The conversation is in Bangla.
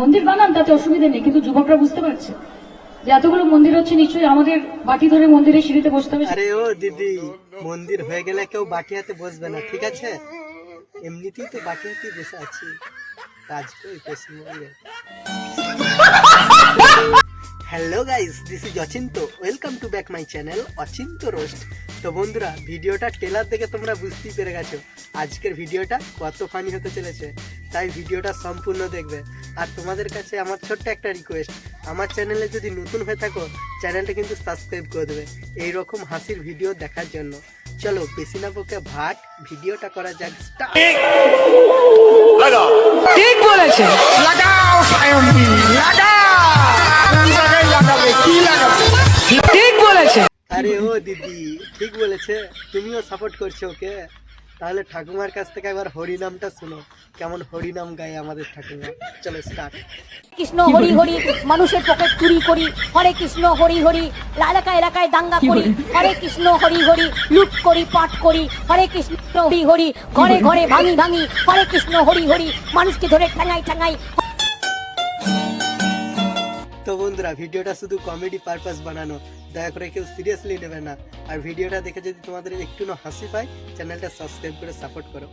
মন্দির বানান, তাতে অসুবিধা নেই, কিন্তু যুবকরা বুঝতে পারছে। যে এতগুলো মন্দির হচ্ছে, নিশ্চয়ই আমাদের বাটি ধরে মন্দিরের সিঁড়িতে বসতে হবে। আরে ও দিদি, মন্দির হয়ে গেলে কেউ বাটি হাতে বসবে না, ঠিক আছে? এমনিতেই তো বাটি হাতে বসে আছি। কাজ করি পশ্চিমবঙ্গে hello guys this is Achinta. Welcome to back my channel Achinta roast তো বন্ধুরা, ভিডিওটা টেলার দেখে তোমরা বুঝতেই পেরে গেছো। আজকের ভিডিওটা কত ফানি হতে চলেছে? তাই ভিডিওটা সম্পূর্ণ দেখবে। আর তোমাদের কাছে আমার ছোট্ট একটা রিকোয়েস্ট আমার চ্যানেলে যদি নতুন হয়ে থাকো চ্যানেলটা কিন্তু সাবস্ক্রাইব করে দেবে এইরকম হাসির ভিডিও দেখার জন্য। চলো বেশি না বকে ভাট ভিডিওটা করা যাক স্টার্ট ঠিক। বলেছে। লাগাও ঠিক বলেছে। আরে ও দিদি ঠিক বলেছে। তুমিও সাপোর্ট করছ ওকে। তাহলে ঠাকুমার কাছ থেকে একবার হরিনামটা শুনো। কেমন হরিনাম গায় আমাদের ঠাকুমা। চলো স্টার্ট কৃষ্ণ হরি হরি মানুষের পকেট চুরি করি। হরে কৃষ্ণ হরি হরি এলাকা এলাকায় দাঙ্গা করি। হরে কৃষ্ণ হরি হরি লুট করি পাঠ করি। হরে কৃষ্ণ হরি হরি ঘরে ঘরে ভাঙি ভাঙি। হরে কৃষ্ণ হরি হরি মানুষকে ধরে ঠাঙাই ঠাঙাই তো বন্ধুরা, ভিডিওটা শুধু কমেডি পারপাস বানানো। দয়া করে কেউ সিরিয়াসলি নেবে না। আর ভিডিওটা দেখে যদি তোমাদের একটু হাসি পায় চ্যানেলটা সাবস্ক্রাইব করে সাপোর্ট করো।